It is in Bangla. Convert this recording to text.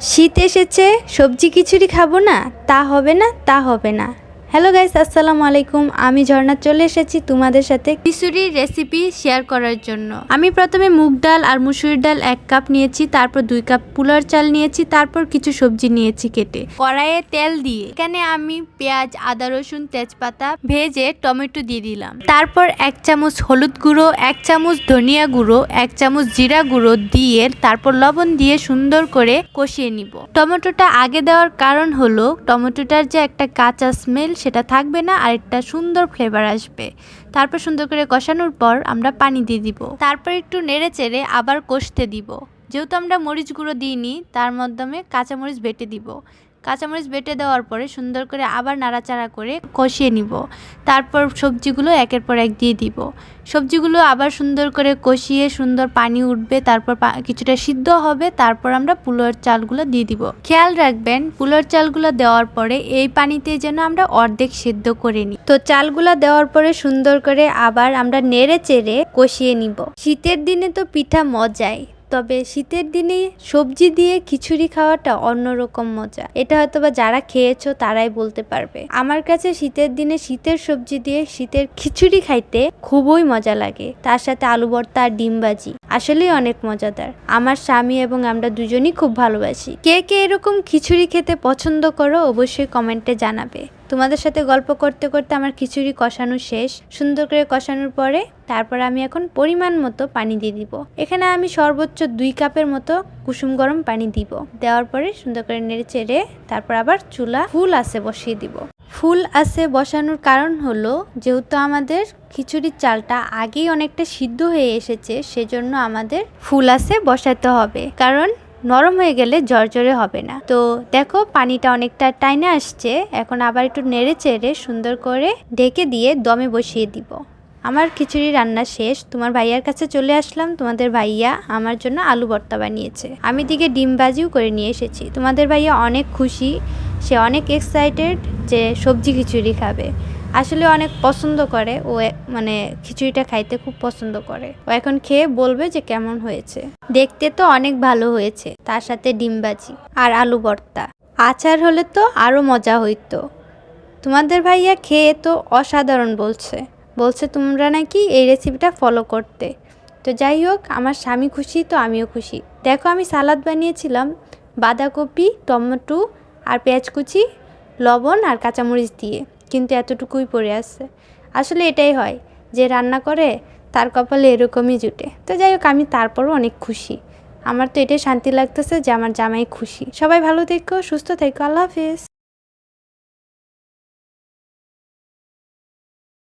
শীত এসেছে সবজি খিচুড়ি খাব না তা হবে না তা হবে না। হ্যালো গাইস আসসালামু আলাইকুম। আমি ঝর্ণা চলে এসেছি তোমাদের সাথে খিচুড়ির রেসিপি শেয়ার করার জন্য। আমি প্রথমে মুগ ডাল আর মুসুরির ডাল এক কাপ নিয়েছি তারপর দুই কাপ পুলার চাল নিয়েছি তারপর কিছু সবজি নিয়েছি কেটে। কড়াইয়ে তেল দিয়ে এখানে আমি পেঁয়াজ আদা রসুন তেজপাতা ভেজে টমেটো দিয়ে দিলাম। তারপর এক চামচ হলুদ গুঁড়ো এক চামচ ধনিয়া গুঁড়ো এক চামচ জিরা গুঁড়ো দিয়ে তারপর লবণ দিয়ে সুন্দর করে কষিয়ে নিব। টমেটোটা আগে দেওয়ার কারণ হলো টমেটোটার যে একটা কাঁচা স্মেল সেটা থাকবে না আর একটা সুন্দর ফ্লেভার আসবে। তারপর সুন্দর করে কষানোর পর আমরা পানি দিয়ে দিব। তারপর একটু নেড়ে চেড়ে আবার কষতে দিব। যেহেতু আমরা মরিচ গুঁড়ো দিইনি, তার মাধ্যমে কাঁচামরিচ বেটে দিব। কাঁচামরিচ বেটে দেওয়ার পরে সুন্দর করে আবার নাড়াচাড়া করে কষিয়ে নিব। তারপর সবজিগুলো একের পর এক দিয়ে দিব। সবজিগুলো আবার সুন্দর করে কষিয়ে সুন্দর পানি উঠবে, তারপর কিছুটা সিদ্ধ হবে, তারপর আমরা পুলোর চালগুলো দিয়ে দিব। খেয়াল রাখবেন, পুলোর চালগুলো দেওয়ার পরে এই পানিতে যেন আমরা অর্ধেক সিদ্ধ করে নিই। তো চালগুলো দেওয়ার পরে সুন্দর করে আবার আমরা নেড়ে চেড়ে কষিয়ে নিব। শীতের দিনে তো পিঠা মজাই। তবে শীতের দিনে সবজি দিয়ে খিচুড়ি খাওয়াটা অন্যরকম মজা। এটা হয়তো বা যারা খেয়েছো তারাই বলতে পারবে। আমার কাছে শীতের দিনে শীতের সবজি দিয়ে শীতের খিচুড়ি খাইতে খুবই মজা লাগে। তার সাথে আলু ভর্তা আর ডিম ভাজি আসলেই অনেক মজাদার। আমার স্বামী এবং আমরা দুজনই খুব ভালোবাসি। কে কে এরকম খিচুড়ি খেতে পছন্দ করো অবশ্যই কমেন্টে জানাবে। তোমাদের সাথে গল্প করতে করতে আমার খিচুড়ি কষানো শেষ। সুন্দর করে কষানোর পরে তারপর আমি এখন পরিমাণ মতো পানি দিয়ে দিব। এখানে আমি সর্বোচ্চ দুই কাপের মতো কুসুম গরম পানি দিব। দেওয়ার পরে সুন্দর করে নেড়ে চেড়ে তারপর আবার চুলা ফুল আছে বসিয়ে দিব। ফুল আছে বসানোর কারণ হলো যেহেতু আমাদের খিচুড়ির চালটা আগেই অনেকটা সিদ্ধ হয়ে এসেছে, সেজন্য আমাদের ফুল আছে বসাতে হবে। কারণ নরম হয়ে গেলে জর্জরে হবে না। তো দেখো পানিটা অনেকটা টাইনে আসছে। এখন আবার একটু নেড়ে চেড়ে সুন্দর করে ঢেকে দিয়ে দমে বসিয়ে দিব। আমার খিচুড়ি রান্না শেষ। তোমার ভাইয়ার কাছে চলে আসলাম। তোমাদের ভাইয়া আমার জন্য আলু ভর্তা বানিয়েছে। আমি দিকে ডিম ভাজিও করে নিয়ে এসেছি। তোমাদের ভাইয়া অনেক খুশি। সে অনেক এক্সাইটেড যে সবজি খিচুড়ি খাবে। আসলে অনেক পছন্দ করে। ও মানে খিচুড়িটা খাইতে খুব পছন্দ করে। ও এখন খেয়ে বলবে যে কেমন হয়েছে। দেখতে তো অনেক ভালো হয়েছে। তার সাথে ডিম ভাজি আর আলু ভর্তা। আচার হলে তো আরও মজা হইতো। তোমাদের ভাইয়া খেয়ে তো অসাধারণ বলছে। বলছে, তোমরা নাকি এই রেসিপিটা ফলো করতে। তো যাই হোক, আমার স্বামী খুশি, তো আমিও খুশি। দেখো, আমি সালাদ বানিয়েছিলাম। বাঁধাকপি, টমেটো আর পেঁয়াজ কুচি লবণ আর কাঁচামরিচ দিয়ে। কিন্তু এতটুকুই পড়ে আসছে আসলে এটাই হয় যে রান্না করে, তার কপালে এরকমই জুটে। তো যাই হোক, আমি তারপরও অনেক খুশি। আমার তো এটাই শান্তি লাগতেছে যে আমার জামাই খুশি। সবাই ভালো থেকো, সুস্থ থেকো। আল্লাহ হাফেজ।